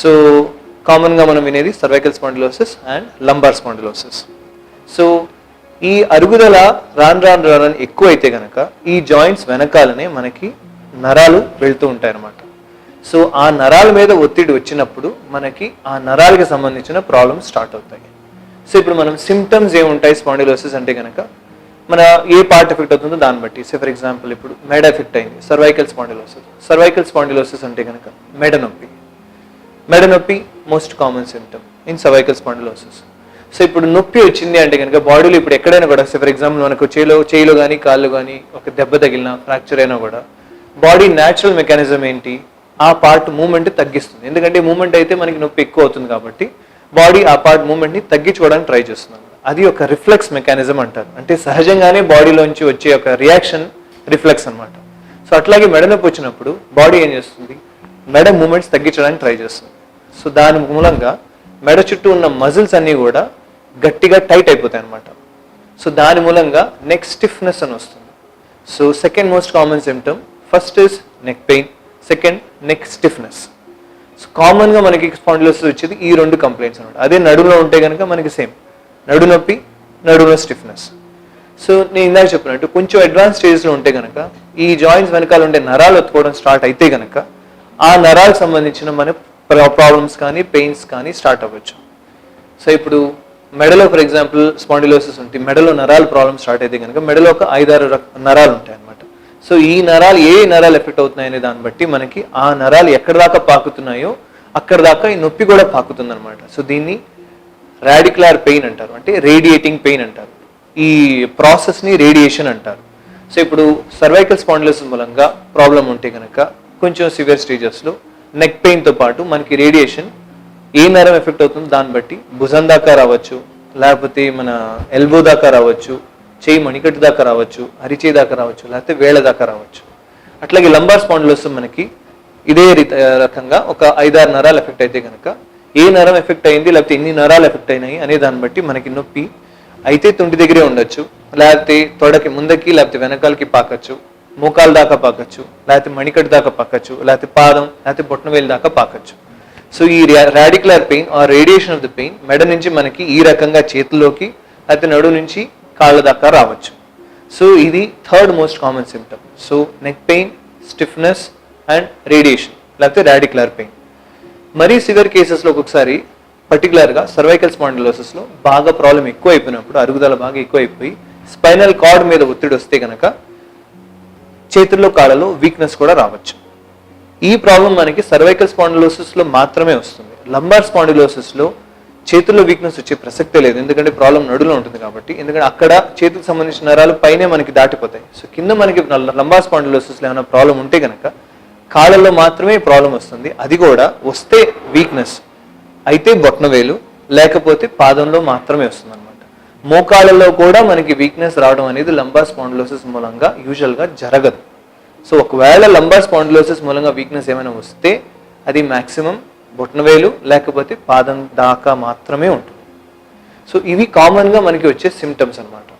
So కామన్గా మనం వినేది cervical spondylosis and lumbar spondylosis so ఈ అరుగుదల రాను రాను రాను ఎక్కువ అయితే కనుక ఈ జాయింట్స్ వెనకాలనే మనకి నరాలు వెళ్తూ ఉంటాయి అన్నమాట సో ఆ నరాల మీద ఒత్తిడి వచ్చినప్పుడు మనకి ఆ నరాలకి సంబంధించిన ప్రాబ్లమ్స్ స్టార్ట్ అవుతాయి. సో ఇప్పుడు మనం సిమ్టమ్స్ ఏముంటాయి స్పాండిలోసిస్ అంటే కనుక మన ఏ పార్ట్ ఎఫెక్ట్ అవుతుందో దాన్ని బట్టి. సో ఫర్ ఎగ్జాంపుల్ ఇప్పుడు మెడ ఎఫెక్ట్ అయింది సర్వైకల్ స్పాండిలోసిస్ సర్వైకల్ స్పాండిలోసిస్ అంటే కనుక మెడ నొప్పి. మెడ నొప్పి most common symptom in cervical spondylosis so ఇప్పుడు నొప్పి వచ్చింది అంటే కనుక బాడీలో ఇప్పుడు ఎక్కడైనా కూడా ఫర్ ఎగ్జాంపుల్ మనకు చేలో చేయిలో కానీ కాళ్ళు కానీ ఒక దెబ్బ తగిలినా ఫ్రాక్చర్ అయినా కూడా బాడీ న్యాచురల్ మెకానిజం ఏంటి? ఆ పార్ట్ మూమెంట్ తగ్గిస్తుంది. ఎందుకంటే మూమెంట్ అయితే మనకి నొప్పి ఎక్కువ అవుతుంది కాబట్టి బాడీ ఆ పార్ట్ మూమెంట్ని తగ్గించుకోవడానికి ట్రై చేస్తుంది అది ఒక రిఫ్లెక్స్ మెకానిజం అంటారు. అంటే సహజంగానే బాడీలోంచి వచ్చే ఒక రియాక్షన్ రిఫ్లెక్స్ అన్నమాట. సో అట్లాగే మెడ నొప్పి వచ్చినప్పుడు బాడీ ఏం చేస్తుంది? మెడ మూమెంట్స్ తగ్గించడానికి ట్రై చేస్తుంది. సో దాని మూలంగా మెడ చుట్టూ ఉన్న మజిల్స్ అన్నీ కూడా గట్టిగా టైట్ అయిపోతాయి అన్నమాట. సో దాని మూలంగా నెక్ స్టిఫ్నెస్ అని వస్తుంది. So second most common symptom first is neck pain second neck stiffness so కామన్గా మనకి స్పాండిలోసిస్ వచ్చేది ఈ రెండు కంప్లైంట్స్ అనమాట అదే నడుములో ఉంటే కనుక మనకి సేమ్ నడు నొప్పి నడుములో స్టిఫ్నెస్ సో నేను ఇందాక చెప్పినట్టు కొంచెం అడ్వాన్స్ స్టేజ్లో ఉంటే కనుక ఈ జాయింట్స్ వెనకాల ఉండే నరాలు ఒత్తుకోవడం స్టార్ట్ అయితే కనుక ఆ నరాలకు సంబంధించిన మన ప్రాబ్లమ్స్ కానీ పెయిన్స్ కానీ స్టార్ట్ అవ్వచ్చు. సో ఇప్పుడు మెడలో ఫర్ ఎగ్జాంపుల్ స్పాండిలోసిస్ ఉంటే మెడలో నరాలు ప్రాబ్లమ్ స్టార్ట్ అయితే కనుక మెడలో ఒక ఐదారు నరాలు ఉంటాయి అన్నమాట. సో ఈ నరాలు ఏ నరాలు ఎఫెక్ట్ అవుతున్నాయి అనే దాన్ని బట్టి మనకి ఆ నరాలు ఎక్కడి దాకా పాకుతున్నాయో అక్కడ దాకా ఈ నొప్పి కూడా పాకుతుంది అనమాట సో దీన్ని రాడిక్యులర్ పెయిన్ అంటారు. అంటే రేడియేటింగ్ పెయిన్ అంటారు. ఈ ప్రాసెస్ని రేడియేషన్ అంటారు. సో ఇప్పుడు సర్వైకల్ స్పాండిలోసిస్ మూలంగా ప్రాబ్లం ఉంటే కనుక కొంచెం సివియర్ స్టేజెస్లో నెక్ పెయిన్తో పాటు మనకి రేడియేషన్ ఏ నరం ఎఫెక్ట్ అవుతుందో దాన్ని బట్టి భుజం దాకా రావచ్చు లేకపోతే మన ఎల్బో దాకా రావచ్చు చేయి మణికట్టు దాకా రావచ్చు అరిచేయి దాకా రావచ్చు లేకపోతే వేళ దాకా రావచ్చు. అట్లాగే లంబార్ స్పాండిలోసిస్ మనకి ఇదే రకంగా ఒక ఐదారు నరాలు ఎఫెక్ట్ అయితే కనుక ఏ నరం ఎఫెక్ట్ అయింది లేకపోతే ఎన్ని నరాలు ఎఫెక్ట్ అయినాయి అనే దాన్ని బట్టి మనకి నొప్పి అయితే తుంటి దగ్గరే ఉండొచ్చు లేకపోతే తొడకి ముందకి లేకపోతే వెనకాలకి పాకచ్చు మోకాల దాకా పాకచ్చు లేకపోతే మణికట్టు దాకా పాకచ్చు లేకపోతే పాదం లేకపోతే బొట్టనవేలు దాకా పాకచ్చు. సో ఈ రాడిక్యులర్ పెయిన్ ఆ రేడియేషన్ ఆఫ్ ద పెయిన్ మెడ నుంచి మనకి ఈ రకంగా చేతిలోకి లేకపోతే నడు నుంచి కాళ్ళ దాకా రావచ్చు. సో ఇది third most common symptom so neck pain stiffness and radiation లేకపోతే రాడిక్యులర్ పెయిన్ మరీ సివియర్ కేసెస్లో ఒక్కొక్కసారి పర్టికులర్గా సర్వైకల్ స్పాండిలోసిస్లో బాగా ప్రాబ్లం ఎక్కువ అయిపోయినప్పుడు అరుగుదల బాగా ఎక్కువ అయిపోయి స్పైనల్ కార్డ్ మీద ఒత్తిడి వస్తే కనుక చేతుల్లో కాళ్ళలో వీక్నెస్ కూడా రావచ్చు. ఈ ప్రాబ్లం మనకి సర్వైకల్ స్పాండిలోసిస్లో మాత్రమే వస్తుంది. లంబార్ స్పాండిలోసిస్లో చేతుల్లో వీక్నెస్ వచ్చే ప్రసక్తే లేదు. ఎందుకంటే ప్రాబ్లం నడులో ఉంటుంది కాబట్టి. ఎందుకంటే అక్కడ చేతికి సంబంధించిన నరాలు పైనే మనకి దాటిపోతాయి. సో కింద మనకి లంబార్ స్పాండిలోసిస్లో ఏమైనా ప్రాబ్లం ఉంటే కనుక కాళ్ళల్లో మాత్రమే ప్రాబ్లం వస్తుంది. అది కూడా వస్తే వీక్నెస్ అయితే బొట్నవేలు లేకపోతే పాదంలో మాత్రమే వస్తుంది మోకాళ్ళలో కూడా మనకి వీక్నెస్ రావడం అనేది లంబార్ స్పాండిలోసిస్ మూలంగా యూజువల్గా జరగదు. సో ఒకవేళ లంబార్ స్పాండిలోసిస్ మూలంగా వీక్నెస్ ఏమైనా వస్తే అది మ్యాక్సిమం బొట్నవేలు లేకపోతే పాదం దాకా మాత్రమే ఉంటుంది. సో ఇవి కామన్గా మనకి వచ్చే సిమ్టమ్స్ అన్నమాట.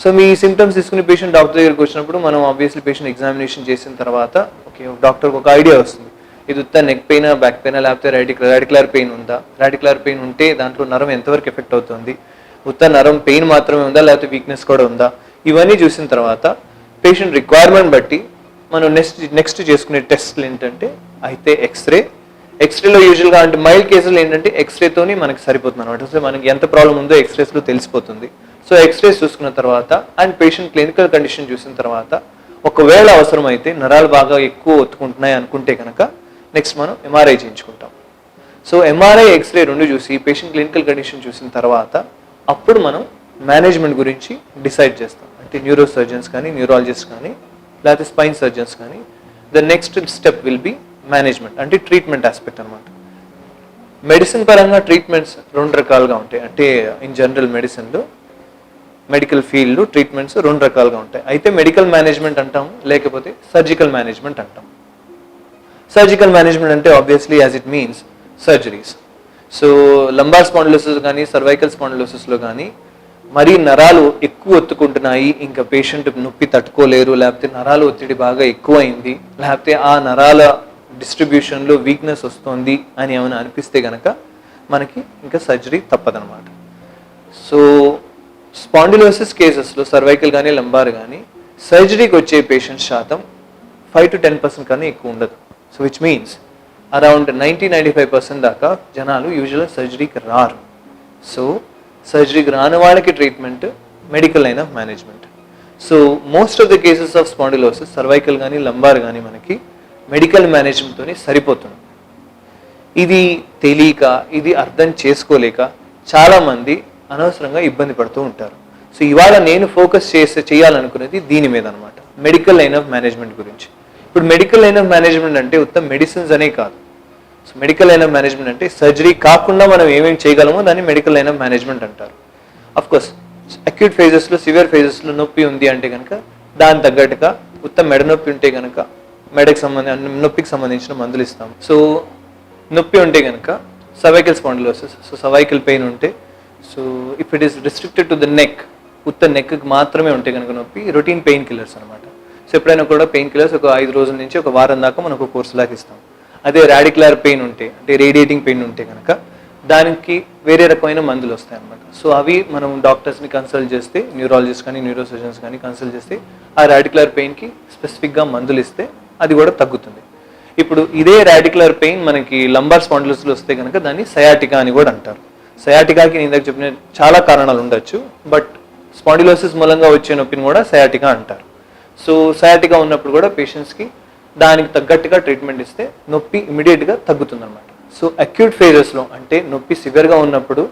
సో మీ సిమ్టమ్స్ తీసుకుని పేషెంట్ డాక్టర్ దగ్గరికి వచ్చినప్పుడు మనం ఆబ్వియస్లీ పేషెంట్ ఎగ్జామినేషన్ చేసిన తర్వాత ఓకే డాక్టర్కి ఒక ఐడియా వస్తుంది. ఇది ఉత్త నెక్ పెయిన్ బ్యాక్ పెయిన్ లేకపోతే రాడిక్ రాడిక్యులర్ పెయిన్ ఉందా? రాడిక్యులర్ పెయిన్ ఉంటే దాంట్లో నరం ఎంతవరకు ఎఫెక్ట్ అవుతుంది? ఉత్త నరం పెయిన్ మాత్రమే ఉందా? లేకపోతే వీక్నెస్ కూడా ఉందా? ఇవన్నీ చూసిన తర్వాత పేషెంట్ రిక్వైర్మెంట్ బట్టి మనం నెక్స్ట్ నెక్స్ట్ చేసుకునే టెస్ట్లు ఏంటంటే అయితే ఎక్స్రే ఎక్స్రేలో యూజువల్గా అంటే మైల్డ్ కేసులు ఏంటంటే ఎక్స్రేతోని మనకి సరిపోతుంది అనమాట సో మనకి ఎంత ప్రాబ్లం ఉందో ఎక్స్రేస్లో తెలిసిపోతుంది. సో ఎక్స్రేస్ చూసుకున్న తర్వాత అండ్ పేషెంట్ క్లినికల్ కండిషన్ చూసిన తర్వాత ఒకవేళ అవసరం అయితే నరాలు బాగా ఎక్కువ ఒత్తుకుంటున్నాయి అనుకుంటే కనుక నెక్స్ట్ మనం ఎంఆర్ఐ చేయించుకుంటాం. సో ఎంఆర్ఐ ఎక్స్రే రెండు చూసి పేషెంట్ క్లినికల్ కండిషన్ చూసిన తర్వాత అప్పుడు మనం మేనేజ్మెంట్ గురించి డిసైడ్ చేస్తాం. అంటే న్యూరో సర్జన్స్ కానీ న్యూరాలజిస్ట్ కానీ లేకపోతే స్పైన్ సర్జన్స్ కానీ the next step will be management అంటే ట్రీట్మెంట్ ఆస్పెక్ట్ అనమాట మెడిసిన్ పరంగా ట్రీట్మెంట్స్ రెండు రకాలుగా ఉంటాయి. అంటే ఇన్ జనరల్ మెడిసిన్లో మెడికల్ ఫీల్డ్ ట్రీట్మెంట్స్ రెండు రకాలుగా ఉంటాయి. అయితే మెడికల్ మేనేజ్మెంట్ అంటాం లేకపోతే సర్జికల్ మేనేజ్మెంట్ అంటాం. సర్జికల్ మేనేజ్మెంట్ అంటే obviously as it means surgeries so lumbar spondylosis కానీ సర్వైకల్ స్పాండిలోసిస్లో కానీ మరీ నరాలు ఎక్కువ ఒత్తుకుంటున్నాయి. ఇంకా పేషెంట్ నొప్పి తట్టుకోలేరు. లేకపోతే నరాలు ఒత్తిడి బాగా ఎక్కువైంది. లేకపోతే ఆ నరాల డిస్ట్రిబ్యూషన్లో వీక్నెస్ వస్తుంది అని ఏమైనా అనిపిస్తే కనుక మనకి ఇంకా సర్జరీ తప్పదనమాట సో స్పాండిలోసిస్ కేసెస్లో సర్వైకల్ కానీ లంబార్ కానీ సర్జరీకి వచ్చే పేషెంట్ శాతం ఫైవ్ టు టెన్ పర్సెంట్ కానీ ఎక్కువ ఉండదు. So which means around ninety ninety five percent దాకా జనాలు యూజువల్గా సర్జరీకి రారు. సో సర్జరీకి రాని వాళ్ళకి treatment medical line of management. So most of the cases of spondylosis cervical కానీ లంబార్ కానీ మనకి మెడికల్ మేనేజ్మెంట్తోనే సరిపోతుంది. ఇది తెలియక ఇది అర్థం చేసుకోలేక చాలామంది అనవసరంగా ఇబ్బంది పడుతూ ఉంటారు. సో ఇవాళ నేను ఫోకస్ చేసే చేయాలనుకునేది దీని మీద అనమాట మెడికల్ లైన్ ఆఫ్ మేనేజ్మెంట్ గురించి. ఇప్పుడు మెడికల్ లైన్ ఆఫ్ మేనేజ్మెంట్ అంటే ఉత్తమ మెడిసిన్స్ అనే కాదు. So medical line of management అంటే సర్జరీ కాకుండా మనం ఏమేమి చేయగలమో దాన్ని మెడికల్ లైన్ ఆఫ్ మేనేజ్మెంట్ అంటారు. అఫ్ కోర్స్ అక్యూట్ ఫేజెస్లో సివియర్ ఫేజెస్లో నొప్పి ఉంది అంటే కనుక దాని తగ్గట్టుగా ఉత్తమ మెడ నొప్పి ఉంటే కనుక మెడకి సంబంధించి నొప్పికి సంబంధించిన మందులు ఇస్తాం సో నొప్పి ఉంటే కనుక cervical spondylosis so cervical pain ఉంటే so if it is restricted to the neck ఉత్త నెక్కి మాత్రమే ఉంటే కనుక నొప్పి రొటీన్ పెయిన్ కిల్లర్స్ అనమాట సో ఎప్పుడైనా కూడా పెయిన్ కిల్లర్స్ ఒక ఐదు రోజుల నుంచి ఒక వారం దాకా మనకు కోర్సు లాగా ఇస్తాం. అదే రాడిక్యులర్ పెయిన్ ఉంటే అంటే రేడియేటింగ్ పెయిన్ ఉంటే కనుక దానికి వేరే రకమైన మందులు వస్తాయి అనమాట సో అవి మనం డాక్టర్స్ని కన్సల్ట్ చేస్తే న్యూరాలజిస్ట్ కానీ న్యూరోసర్జన్స్ కానీ కన్సల్ట్ చేస్తే ఆ రాడిక్యులర్ పెయిన్కి స్పెసిఫిక్గా మందులు ఇస్తే అది కూడా తగ్గుతుంది. ఇప్పుడు ఇదే రాడిక్యులర్ పెయిన్ మనకి లంబార్ స్పాండ్లస్లో వస్తే కనుక దాన్ని సయాటికా అని కూడా అంటారు. సయాటికాకి నేను ఇందాక చెప్పిన చాలా కారణాలు ఉండొచ్చు బట్ స్పాండిలోసిస్ మూలంగా వచ్చే నొప్పిని కూడా సయాటికా అంటారు. సో సయాటిగా ఉన్నప్పుడు కూడా పేషెంట్స్కి దానికి తగ్గట్టుగా ట్రీట్మెంట్ ఇస్తే నొప్పి ఇమీడియట్గా తగ్గుతుంది అనమాట సో అక్యూట్ ఫేజెస్లో అంటే నొప్పి సివియర్గా ఉన్నప్పుడు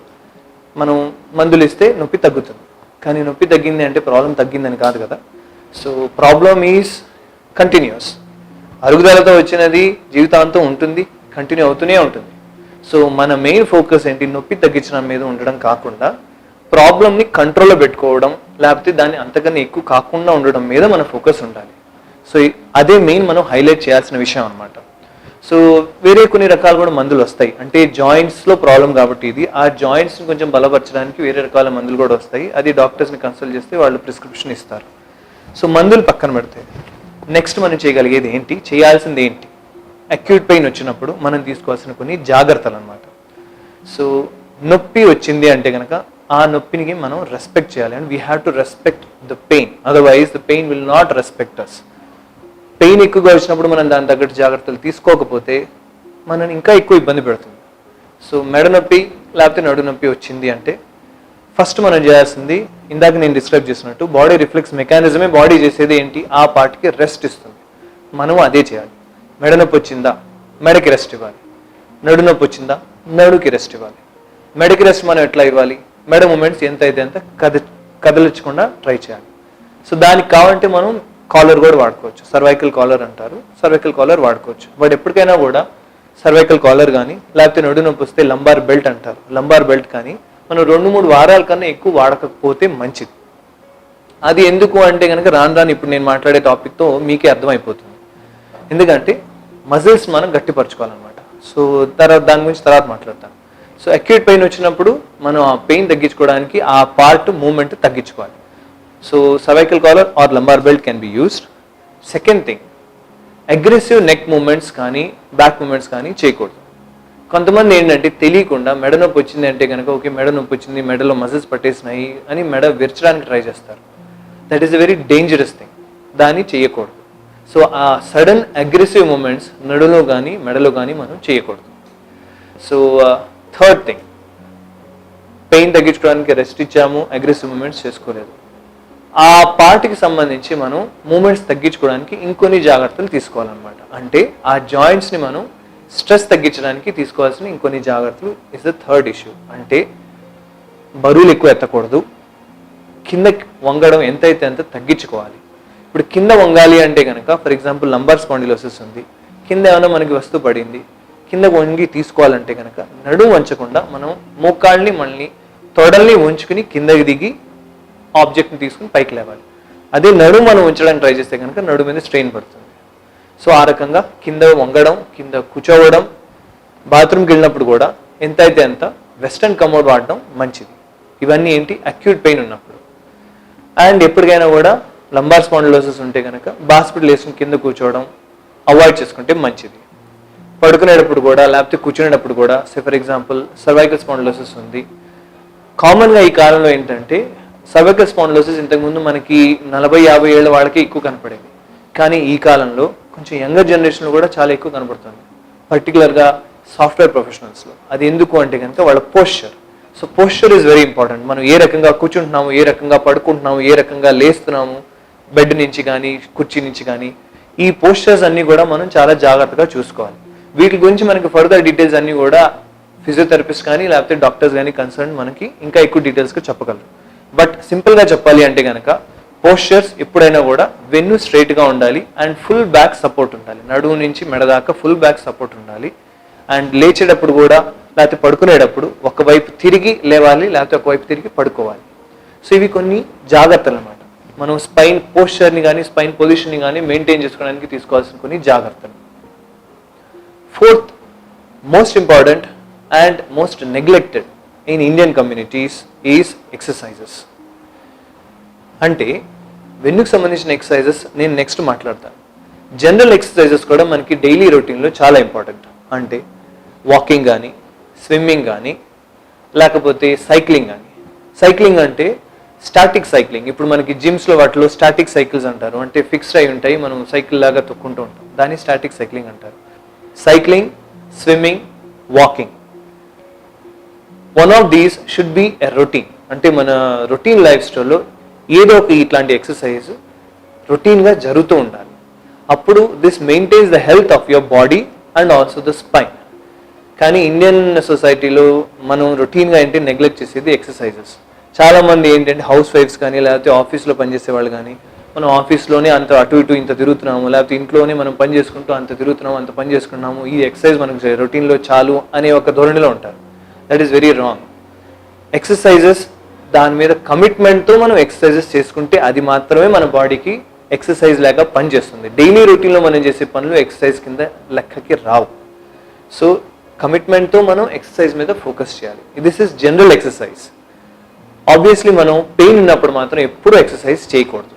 మనం మందులు ఇస్తే నొప్పి తగ్గుతుంది. కానీ నొప్పి తగ్గింది అంటే ప్రాబ్లం తగ్గిందని కాదు కదా. సో ప్రాబ్లమ్ ఈజ్ కంటిన్యూస్ అరుగుదలతో వచ్చినది జీవితాంతం ఉంటుంది కంటిన్యూ అవుతూనే ఉంటుంది. సో మన మెయిన్ ఫోకస్ ఏంటి? నొప్పి తగ్గించడం మీద ఉండడం కాకుండా ప్రాబ్లమ్ని కంట్రోల్లో పెట్టుకోవడం లేకపోతే దాన్ని అంతకన్నా ఎక్కువ కాకుండా ఉండడం మీద మన ఫోకస్ ఉండాలి. సో అదే మెయిన్ మనం హైలైట్ చేయాల్సిన విషయం అనమాట సో వేరే కొన్ని రకాలు కూడా మందులు వస్తాయి. అంటే జాయింట్స్లో ప్రాబ్లం కాబట్టి ఇది. ఆ జాయింట్స్ని కొంచెం బలపరచడానికి వేరే రకాల మందులు కూడా వస్తాయి. అది డాక్టర్స్ని కన్సల్ట్ చేస్తే వాళ్ళు ప్రిస్క్రిప్షన్ ఇస్తారు. సో మందులు పక్కన పెడితే నెక్స్ట్ మనం చేయగలిగేది ఏంటి? చేయాల్సింది ఏంటి? అక్యూట్ పెయిన్ వచ్చినప్పుడు మనం తీసుకోవాల్సిన కొన్ని జాగ్రత్తలు అనమాట సో నొప్పి వచ్చింది అంటే కనుక ఆ నొప్పిని మనం రెస్పెక్ట్ చేయాలి. And we have to respect the pain otherwise the pain will not respect us pain ఎక్కువగా వచ్చినప్పుడు మనం దాని తగ్గట్టు జాగ్రత్తలు తీసుకోకపోతే మనని ఇంకా ఎక్కువ ఇబ్బంది పెడుతుంది. సో మెడ నొప్పి లేకపోతే నడు నొప్పి వచ్చింది అంటే ఫస్ట్ మనం చేయాల్సింది ఇందాక నేను డిస్క్రైబ్ చేసినట్టు బాడీ రిఫ్లెక్స్ మెకానిజమే బాడీ చేసేది ఏంటి? ఆ పార్ట్కి రెస్ట్ ఇస్తుంది. మనం అదే చేయాలి. మెడ నొప్పి వచ్చిందా? మెడకి రెస్ట్ ఇవ్వాలి. నడు నొప్పి వచ్చిందా? నడుకి రెస్ట్ ఇవ్వాలి. మెడకి రెస్ట్ మనం ఎట్లా ఇవ్వాలి? మెడ మూమెంట్స్ ఎంత అయితే అంత కద కదలించకుండా ట్రై చేయాలి. సో దానికి కావాలంటే మనం కాలర్ కూడా వాడుకోవచ్చు. సర్వైకల్ కాలర్ అంటారు. సర్వైకల్ కాలర్ వాడుకోవచ్చు. బట్ ఎప్పటికైనా కూడా సర్వైకల్ కాలర్ కానీ లేకపోతే నడు నొప్పి వస్తే లంబార్ బెల్ట్ అంటారు. లంబార్ బెల్ట్ కానీ మనం రెండు మూడు వారాల కన్నా ఎక్కువ వాడకపోతే మంచిది. అది ఎందుకు అంటే కనుక రాను రాను ఇప్పుడు నేను మాట్లాడే టాపిక్తో మీకే అర్థమైపోతుంది. ఎందుకంటే మజిల్స్ మనం గట్టిపరచుకోవాలన్నమాట. సో తర్వాత దాని గురించి తర్వాత మాట్లాడతాను. సో అక్యూట్ పెయిన్ వచ్చినప్పుడు మనం ఆ పెయిన్ తగ్గించుకోవడానికి ఆ పార్ట్ మూమెంట్ తగ్గించుకోవాలి. So cervical collar or lumbar belt can be used second thing aggressive neck movements కానీ బ్యాక్ మూమెంట్స్ కానీ చేయకూడదు. కొంతమంది ఏంటంటే తెలియకుండా మెడ నొప్పి వచ్చింది అంటే కనుక ఓకే మెడ నొప్పి వచ్చింది మెడలో మజిల్స్ పట్టేసినాయి అని మెడ విరచడానికి ట్రై చేస్తారు. That is a very dangerous thing దాన్ని చేయకూడదు. సో ఆ సడన్ అగ్రెసివ్ మూమెంట్స్ నడులో కానీ మెడలో కానీ మనం చేయకూడదు. So third thing. పెయిన్ తగ్గించుకోవడానికి రెస్ట్ ఇచ్చాము అగ్రెసివ్ మూమెంట్స్ చేసుకోలేదు. ఆ పార్ట్కి సంబంధించి మనం మూమెంట్స్ తగ్గించుకోవడానికి ఇంకొన్ని జాగ్రత్తలు తీసుకోవాలన్నమాట. అంటే ఆ జాయింట్స్ని మనం స్ట్రెస్ తగ్గించడానికి తీసుకోవాల్సిన ఇంకొన్ని జాగ్రత్తలు ఇస్ ద థర్డ్ ఇష్యూ అంటే బరువులు ఎక్కువ ఎత్తకూడదు. కింద వంగడం ఎంతైతే అంత తగ్గించుకోవాలి. ఇప్పుడు కింద వంగాలి అంటే కనుక ఫర్ ఎగ్జాంపుల్ లంబర్ స్పాండిలోసిస్ ఉంది. కింద ఏమైనా మనకి వస్తువు పడింది. కిందకు వంగి తీసుకోవాలంటే కనుక నడుము వంచకుండా మనం మోకాళ్ళని మళ్ళీ తొడల్ని ఉంచుకుని కిందకి దిగి ఆబ్జెక్ట్ని తీసుకుని పైకి లేవాలి. అదే నడుము మనం ఉంచడానికి ట్రై చేస్తే కనుక నడుము మీద స్ట్రెయిన్ పడుతుంది. సో ఆ రకంగా కింద వంగడం కింద కూర్చోవడం బాత్రూమ్కి వెళ్ళినప్పుడు కూడా ఎంత అయితే అంత వెస్టర్న్ కమోడ్ వాడడం మంచిది. ఇవన్నీ ఏంటి? అక్యూట్ పెయిన్ ఉన్నప్పుడు. అండ్ ఎప్పటికైనా కూడా లంబార్ స్పాండిలోసిస్ ఉంటే కనుక హాస్పిటల్ వేసుకుని కింద కూర్చోవడం అవాయిడ్ చేసుకుంటే మంచిది. పడుకునేటప్పుడు కూడా లేకపోతే కూర్చునేటప్పుడు కూడా say for example cervical spondylosis ఉంది. కామన్గా ఈ కాలంలో ఏంటంటే సర్వైకల్ స్పాండ్లోసిస్ ఇంతకుముందు మనకి నలభై యాభై ఏళ్ళ వాళ్ళకి ఎక్కువ కనపడేది కానీ ఈ కాలంలో కొంచెం యంగర్ జనరేషన్లో కూడా చాలా ఎక్కువ కనపడుతుంది. పర్టికులర్గా సాఫ్ట్వేర్ ప్రొఫెషనల్స్లో అది ఎందుకు అంటే కనుక వాళ్ళ posture so posture is very important మనం ఏ రకంగా కూర్చుంటున్నాము ఏ రకంగా పడుకుంటున్నాము ఏ రకంగా లేస్తున్నాము బెడ్ నుంచి కానీ కుర్చీ నుంచి కానీ ఈ పోస్చర్స్ అన్నీ కూడా మనం చాలా జాగ్రత్తగా చూసుకోవాలి. వీటి గురించి మనకి ఫర్దర్ డీటెయిల్స్ అన్నీ కూడా ఫిజియోథెరపిస్ట్ కానీ లేకపోతే డాక్టర్స్ కానీ కన్సర్న్ మనకి ఇంకా ఎక్కువ డీటెయిల్స్గా చెప్పగలరు. బట్ సింపుల్గా చెప్పాలి అంటే కనుక పోస్చర్స్ ఎప్పుడైనా కూడా వెన్ను స్ట్రైట్గా ఉండాలి అండ్ ఫుల్ బ్యాక్ సపోర్ట్ ఉండాలి. నడువు నుంచి మెడదాకా ఫుల్ బ్యాక్ సపోర్ట్ ఉండాలి. అండ్ లేచేటప్పుడు కూడా లేకపోతే పడుకునేటప్పుడు ఒకవైపు తిరిగి లేవాలి లేకపోతే ఒకవైపు తిరిగి పడుకోవాలి. సో ఇవి కొన్ని జాగ్రత్తలు అన్నమాట. మనం స్పైన్ పోస్చర్ని కానీ స్పైన్ పొజిషన్ని కానీ మెయింటైన్ చేసుకోవడానికి తీసుకోవాల్సిన కొన్ని జాగ్రత్తలు. Fourth most important and most neglected in Indian communities is exercises అంటే వెన్నుకు సంబంధించిన ఎక్సర్సైజెస్ నేను నెక్స్ట్ మాట్లాడతాను. జనరల్ ఎక్సర్సైజెస్ కూడా మనకి డైలీ రొటీన్లో చాలా ఇంపార్టెంట్ అంటే వాకింగ్ కానీ స్విమ్మింగ్ కానీ లేకపోతే సైక్లింగ్ కానీ సైక్లింగ్ అంటే స్టాటిక్ సైక్లింగ్ ఇప్పుడు మనకి జిమ్స్లో వాటిలో స్టాటిక్ సైకిల్స్ అంటారు. అంటే ఫిక్స్డ్ అయి ఉంటాయి. మనం సైకిల్ లాగా తొక్కుంటూ ఉంటాం. దాన్ని స్టాటిక్ సైక్లింగ్ అంటారు. Cycling swimming walking one of these should be a routine అంటే మన రొటీన్ లైఫ్ స్టైల్లో ఏదో ఒక ఇట్లాంటి ఎక్సర్సైజ్ రొటీన్గా జరుగుతూ ఉండాలి. అప్పుడు this maintains the health of your body and also the spine కానీ ఇండియన్ సొసైటీలో మనం రొటీన్గా ఏంటి నెగ్లెక్ట్ చేసేది ఎక్సర్సైజెస్ చాలా మంది ఏంటంటే హౌస్ వైఫ్స్ కానీ లేకపోతే ఆఫీస్లో పనిచేసే వాళ్ళు కానీ మనం ఆఫీస్లోనే అంత అటు ఇటు ఇంత తిరుగుతున్నాము లేకపోతే ఇంట్లోనే మనం పని చేసుకుంటూ అంత తిరుగుతున్నాము అంత పని చేసుకుంటున్నాము ఈ ఎక్సర్సైజ్ మనకు రొటీన్లో చాలు అనే ఒక ధోరణిలో ఉంటారు. That is very wrong exercises దాని మీద కమిట్మెంట్తో మనం ఎక్సర్సైజెస్ చేసుకుంటే అది మాత్రమే మన బాడీకి ఎక్సర్సైజ్ లాగా పనిచేస్తుంది డైలీ రొటీన్లో మనం చేసే పనులు ఎక్సర్సైజ్ కింద లెక్కకి రావు. సో కమిట్మెంట్తో మనం ఎక్సర్సైజ్ మీద ఫోకస్ చేయాలి. This is general exercise obviously మనం పెయిన్ ఉన్నప్పుడు మాత్రం ఎప్పుడూ ఎక్సర్సైజ్ చేయకూడదు.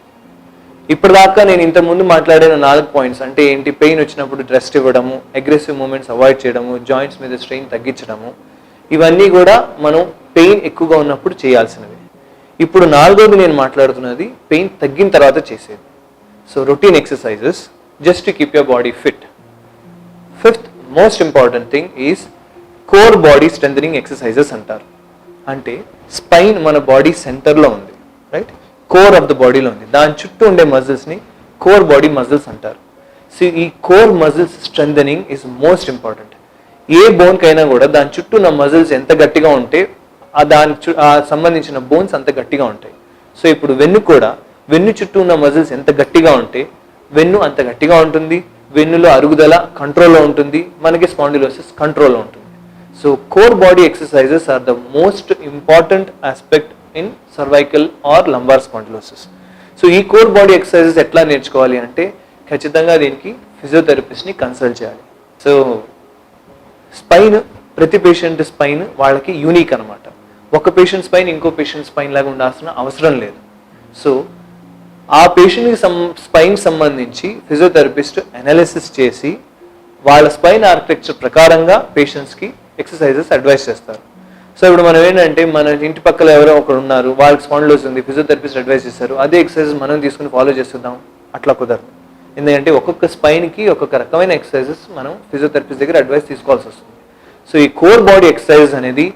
ఇప్పటిదాకా నేను ఇంత ముందు మాట్లాడిన నాలుగు పాయింట్స్ అంటే ఏంటి? పెయిన్ వచ్చినప్పుడు రెస్ట్ ఇవ్వడము అగ్రెసివ్ మూమెంట్స్ అవాయిడ్ చేయడము జాయింట్స్ మీద స్ట్రెయిన్ తగ్గించడము ఇవన్నీ కూడా మనం పెయిన్ ఎక్కువగా ఉన్నప్పుడు చేయాల్సినవి. ఇప్పుడు నాలుగోది నేను మాట్లాడుతున్నది పెయిన్ తగ్గిన తర్వాత చేసేది. So routine exercises just to keep your body fit fifth most important thing is core body strengthening exercises అంటారు. అంటే స్పైన్ మన బాడీ సెంటర్లో ఉంది రైట్ కోర్ ఆఫ్ ద బాడీలో ఉంది. దాని చుట్టూ ఉండే మజిల్స్ని కోర్ బాడీ మజిల్స్ అంటారు. సో ఈ core muscles strengthening is most important ఏ బోన్కైనా కూడా దాని చుట్టూ ఉన్న మజిల్స్ ఎంత గట్టిగా ఉంటే ఆ దాని చు- ఆ సంబంధించిన బోన్స్ అంత గట్టిగా ఉంటాయి. సో ఇప్పుడు వెన్ను కూడా వెన్ను చుట్టూ ఉన్న మజిల్స్ ఎంత గట్టిగా ఉంటే వెన్ను అంత గట్టిగా ఉంటుంది. వెన్నులో అరుగుదల కంట్రోల్లో ఉంటుంది. మనకి స్పాండిలోసిస్ కంట్రోల్లో ఉంటుంది. So core body exercises are the most important aspect in cervical or lumbar spondylosis so ఈ కోర్ బాడీ ఎక్సర్సైజెస్ ఎట్లా నేర్చుకోవాలి అంటే ఖచ్చితంగా దీనికి ఫిజియోథెరపిస్ట్ని కన్సల్ట్ చేయాలి. సో స్పైన్ ప్రతి పేషెంట్ స్పైన్ వాళ్ళకి యూనిక్ అనమాట ఒక పేషెంట్ స్పైన్ ఇంకో పేషెంట్ స్పైన్ లాగా ఉండాల్సిన అవసరం లేదు. సో ఆ పేషెంట్కి సం స్పైన్ సంబంధించి ఫిజియోథెరపిస్ట్ అనాలిసిస్ చేసి వాళ్ళ స్పైన్ ఆర్కిటెక్చర్ ప్రకారంగా పేషెంట్స్కి ఎక్సర్సైజెస్ అడ్వైస్ చేస్తారు. సో ఇప్పుడు మనం ఏంటంటే మన ఇంటి పక్కల ఎవరో ఒకరు ఉన్నారు వాళ్ళకి స్పాండ్లోస్ ఉంది ఫిజియోథెరపిస్ట్ అడ్వైస్ చేస్తారు అదే ఎక్సర్సైజ్ మనం తీసుకుని ఫాలో చేస్తుందాం అట్లా కుదరదు. ఎందుకంటే ఒక్కొక్క స్పైన్కి ఒక్కొక్క రకమైన ఎక్సర్సైజెస్ మనం ఫిజియోథెరపిస్ట్ దగ్గర అడ్వైస్ తీసుకోవాల్సి వస్తుంది. సో ఈ కోర్ బాడీ ఎక్సర్సైజ్ అనేది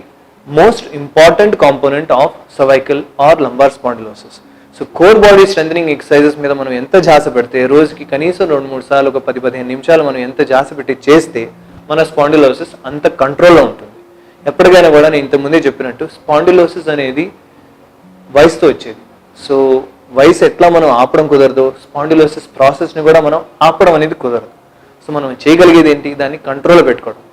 most important component of cervical or lumbar spondylosis. So core body strengthening exercises మీద మనం ఎంత జాస పెడితే రోజుకి కనీసం రెండు మూడు సార్లు ఒక పది పదిహేను నిమిషాలు మనం ఎంత జాస పెట్టి చేస్తే మన స్పాండిలోసిస్ అంత కంట్రోల్లో ఉంటుంది. ఎప్పటికైనా కూడా నేను ఇంతకుముందే చెప్పినట్టు స్పాండిలోసిస్ అనేది వయసుతో వచ్చేది. సో వయసు ఎట్లా మనం ఆపడం కుదరదో స్పాండిలోసిస్ ప్రాసెస్ని కూడా మనం ఆపడం అనేది కుదరదు. సో మనం చేయగలిగేది ఏంటి? దాన్ని కంట్రోల్లో పెట్టుకోవడం.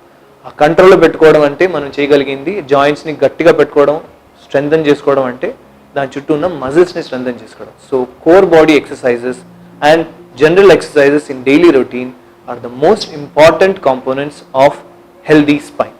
ఆ కంట్రోల్లో పెట్టుకోవడం అంటే మనం చేయగలిగింది జాయింట్స్ని గట్టిగా పెట్టుకోవడం స్ట్రెంగ్థన్ చేసుకోవడం అంటే దాని చుట్టూ ఉన్న మజిల్స్ని స్ట్రెంగ్థన్ చేసుకోవడం. So core body exercises and general exercises in daily routine are the most important components of healthy spine.